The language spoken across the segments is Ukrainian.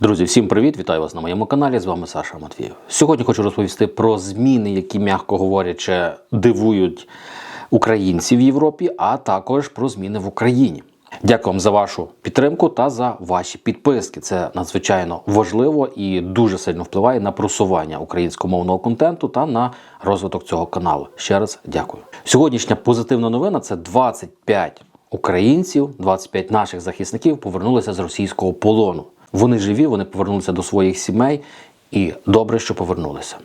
Друзі, всім привіт! Вітаю вас на моєму каналі. З вами Саша Матвієв. Сьогодні хочу розповісти про зміни, які, м'яко говорячи, дивують українців в Європі, а також про зміни в Україні. Дякую вам за вашу підтримку та за ваші підписки. Це надзвичайно важливо і дуже сильно впливає на просування українськомовного контенту та на розвиток цього каналу. Ще раз дякую. Сьогоднішня позитивна новина це 25 українців, 25 наших захисників повернулися з російського полону. Вони живі, вони повернулися до своїх сімей, і добре, що повернулися.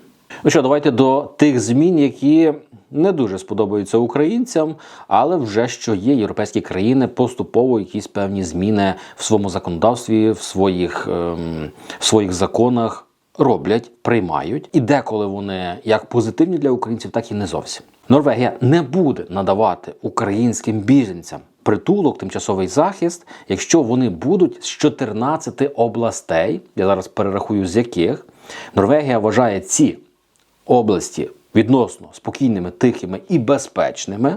Ну що, давайте до тих змін, які не дуже сподобаються українцям, але вже що є, європейські країни поступово якісь певні зміни в своєму законодавстві, в своїх, ем, в своїх законах роблять, приймають. І деколи вони як позитивні для українців, так і не зовсім. Норвегія не буде надавати українським біженцям притулок, тимчасовий захист, якщо вони будуть з 14 областей, я зараз перерахую з яких Норвегія вважає ці області відносно спокійними, тихими і безпечними.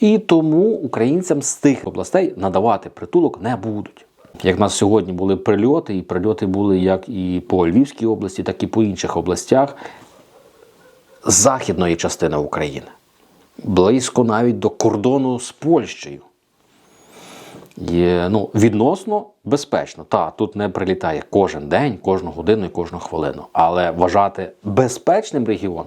І тому українцям з тих областей надавати притулок не будуть. Як в нас сьогодні були прильоти, і прильоти були як і по Львівській області, так і по інших областях західної частини України, близько навіть до кордону з Польщею. Є ну, відносно безпечно. Та тут не прилітає кожен день, кожну годину і кожну хвилину. Але вважати безпечним регіон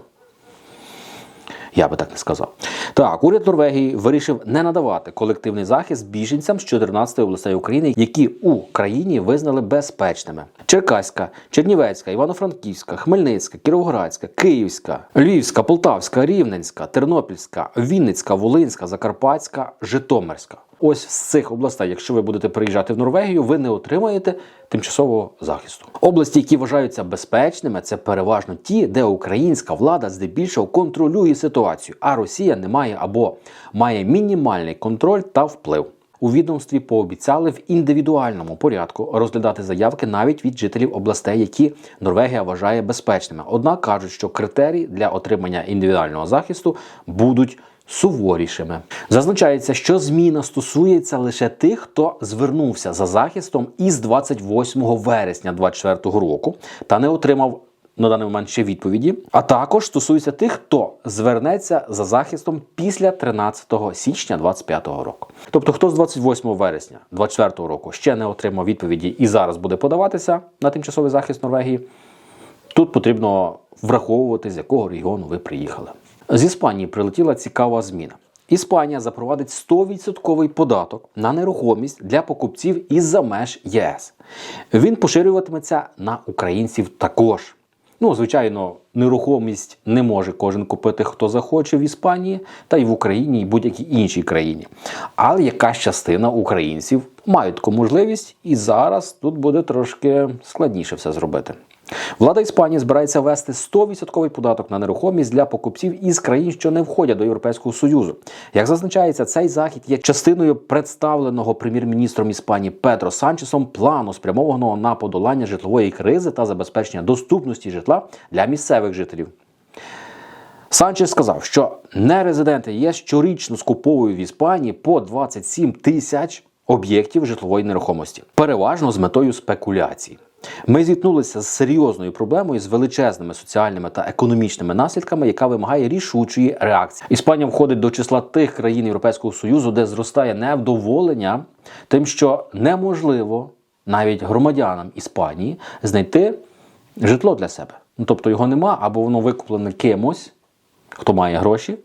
я би так не сказав. Так, уряд Норвегії вирішив не надавати колективний захист біженцям з 14 областей України, які у країні визнали безпечними: Черкаська, Чернівецька, Івано-Франківська, Хмельницька, Кіровоградська, Київська, Львівська, Полтавська, Рівненська, Тернопільська, Вінницька, Волинська, Закарпатська, Житомирська. Ось з цих областей, якщо ви будете приїжджати в Норвегію, ви не отримаєте тимчасового захисту. Області, які вважаються безпечними, це переважно ті, де українська влада здебільшого контролює ситуацію, а Росія не має або має мінімальний контроль та вплив. У відомстві пообіцяли в індивідуальному порядку розглядати заявки навіть від жителів областей, які Норвегія вважає безпечними. Однак кажуть, що критерії для отримання індивідуального захисту будуть суворішими. Зазначається, що зміна стосується лише тих, хто звернувся за захистом із 28 вересня 2024 року та не отримав. На даний момент ще відповіді, а також стосується тих, хто звернеться за захистом після 13 січня 2025 року. Тобто, хто з 28 вересня 2024 року ще не отримав відповіді і зараз буде подаватися на тимчасовий захист Норвегії, тут потрібно враховувати, з якого регіону ви приїхали. З Іспанії прилетіла цікава зміна. Іспанія запровадить 100% податок на нерухомість для покупців із-за меж ЄС. Він поширюватиметься на українців також. Ну, звичайно, нерухомість не може кожен купити, хто захоче в Іспанії, та й в Україні, і будь-якій іншій країні. Але якась частина українців мають таку можливість, і зараз тут буде трошки складніше все зробити. Влада Іспанії збирається ввести 100% податок на нерухомість для покупців із країн, що не входять до Європейського Союзу. Як зазначається, цей захід є частиною представленого прем'єр-міністром Іспанії Педро Санчесом плану, спрямованого на подолання житлової кризи та забезпечення доступності житла для місцевих жителів. Санчес сказав, що нерезиденти ЄС щорічно скуповують в Іспанії по 27 тисяч об'єктів житлової нерухомості, переважно з метою спекуляцій. Ми зіткнулися з серйозною проблемою з величезними соціальними та економічними наслідками, яка вимагає рішучої реакції. Іспанія входить до числа тих країн Європейського союзу, де зростає невдоволення, тим, що неможливо навіть громадянам Іспанії знайти житло для себе. Ну тобто його нема, або воно викуплене кимось. Хто має гроші,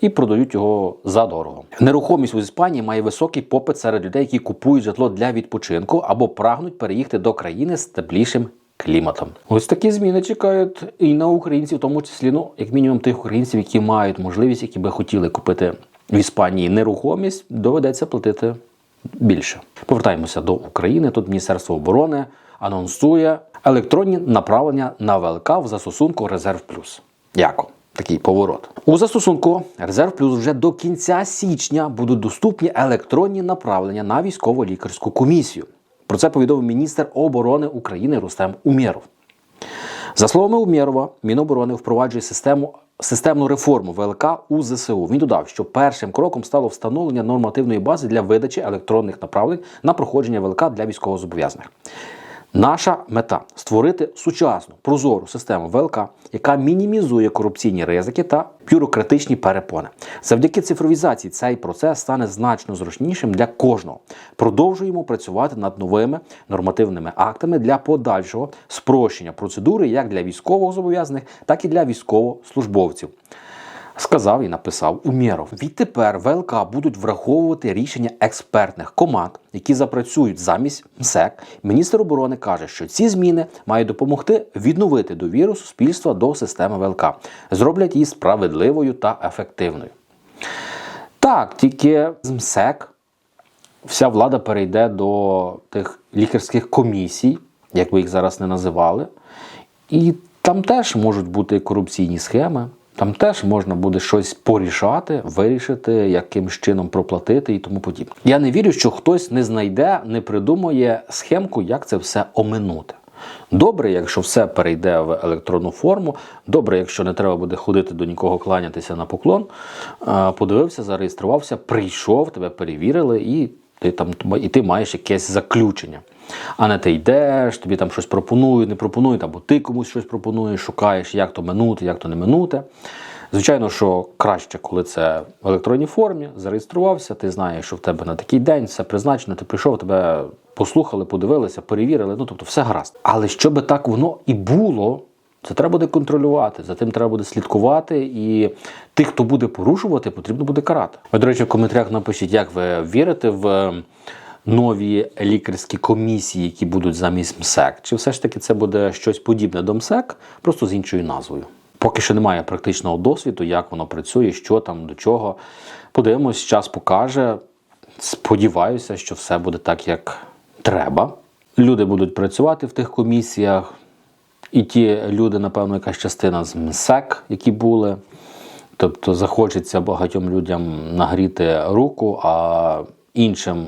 і продають його задорого. Нерухомість у Іспанії має високий попит серед людей, які купують житло для відпочинку або прагнуть переїхати до країни з теплішим кліматом. Ось такі зміни чекають і на українців, в тому числі, ну як мінімум, тих українців, які мають можливість, які би хотіли купити в Іспанії нерухомість, доведеться платити більше. Повертаємося до України. Тут Міністерство оборони анонсує електронні направлення на ВЛК в застосунку Резерв Плюс. Яко? Такий поворот. У застосунку Резерв Плюс вже до кінця січня будуть доступні електронні направлення на військово-лікарську комісію. Про це повідомив міністр оборони України Рустем Умєров. За словами Умєрова, Міноборони впроваджує систему. Системну реформу ВЛК у ЗСУ. Він додав, що першим кроком стало встановлення нормативної бази для видачі електронних направлень на проходження ВЛК для військовозобов'язаних. Наша мета створити сучасну прозору систему ВЛК, яка мінімізує корупційні ризики та бюрократичні перепони. Завдяки цифровізації цей процес стане значно зручнішим для кожного. Продовжуємо працювати над новими нормативними актами для подальшого спрощення процедури як для військовозобов'язаних, так і для військовослужбовців. Сказав і написав Умєров. Відтепер ВЛК будуть враховувати рішення експертних команд, які запрацюють замість МСЕК. Міністр оборони каже, що ці зміни мають допомогти відновити довіру суспільства до системи ВЛК, зроблять її справедливою та ефективною. Так, тільки з МСЕК вся влада перейде до тих лікарських комісій, як ви їх зараз не називали, і там теж можуть бути корупційні схеми. Там теж можна буде щось порішати, вирішити, якимсь чином проплатити і тому подібне. Я не вірю, що хтось не знайде, не придумає схемку, як це все оминути. Добре, якщо все перейде в електронну форму. Добре, якщо не треба буде ходити до нікого кланятися на поклон. Подивився, зареєструвався, прийшов, тебе перевірили, і ти там і ти маєш якесь заключення. А не ти йдеш, тобі там щось пропонують, не пропонують, або ти комусь щось пропонуєш, шукаєш, як то минути, як то не минути. Звичайно, що краще, коли це в електронній формі, зареєструвався, ти знаєш, що в тебе на такий день все призначено, ти прийшов, тебе послухали, подивилися, перевірили, ну тобто все гаразд. Але щоб так воно і було, це треба буде контролювати, за тим треба буде слідкувати, і тих, хто буде порушувати, потрібно буде карати. Ви, до речі, в коментарях напишіть, як ви вірите в нові лікарські комісії, які будуть замість МСЕК, чи все ж таки це буде щось подібне до МСЕК, просто з іншою назвою. Поки що немає практичного досвіду, як воно працює, що там, до чого. Подивимось, час покаже. Сподіваюся, що все буде так, як треба. Люди будуть працювати в тих комісіях, і ті люди, напевно, якась частина з МСЕК, які були. Тобто захочеться багатьом людям нагріти руку, а іншим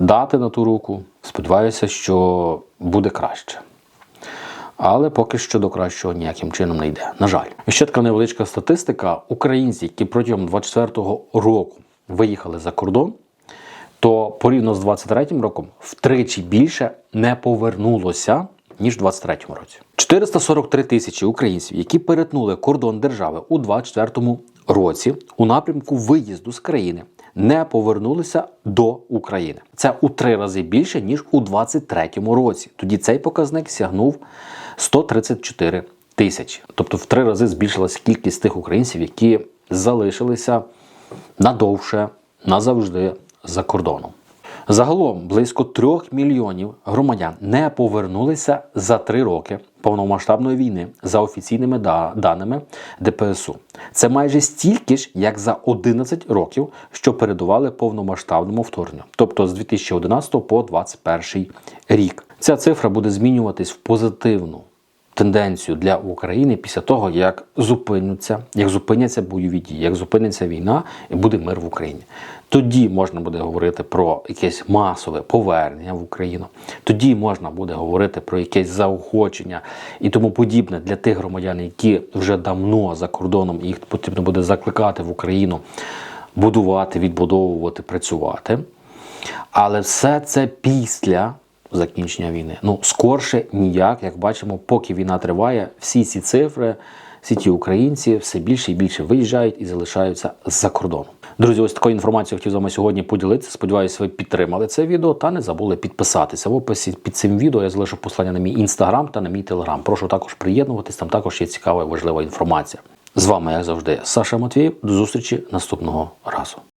дати на ту руку. Сподіваюся, що буде краще. Але поки що до кращого ніяким чином не йде. На жаль, ще така невеличка статистика: українці, які протягом 24-го року виїхали за кордон, то порівняно з 23-м роком втричі більше не повернулося. Ніж в 23-му році 443 тисячі українців, які перетнули кордон держави у 24-му році у напрямку виїзду з країни, не повернулися до України. Це у три рази більше ніж у 23-му році. Тоді цей показник сягнув 134 тисячі. Тобто в три рази збільшилась кількість тих українців, які залишилися надовше назавжди за кордоном. Загалом близько трьох мільйонів громадян не повернулися за три роки повномасштабної війни за офіційними даними ДПСУ. Це майже стільки ж, як за 11 років, що передували повномасштабному вторгненню, тобто з 2011 по 2021 рік. Ця цифра буде змінюватись в позитивну тенденцію для України після того, як зупиняться, як зупиняться бойові дії, як зупиниться війна і буде мир в Україні. Тоді можна буде говорити про якесь масове повернення в Україну. Тоді можна буде говорити про якесь заохочення і тому подібне для тих громадян, які вже давно за кордоном їх потрібно буде закликати в Україну будувати, відбудовувати, працювати. Але все це після закінчення війни. Ну, скорше ніяк, як бачимо, поки війна триває, всі ці цифри, всі ті українці все більше і більше виїжджають і залишаються за кордоном. Друзі, ось такою інформацією хотів з вами сьогодні поділитися. Сподіваюся, ви підтримали це відео та не забули підписатися. В описі під цим відео я залишу послання на мій інстаграм та на мій телеграм. Прошу також приєднуватись, там також є цікава і важлива інформація. З вами, як завжди, Саша Матвієв. До зустрічі наступного разу.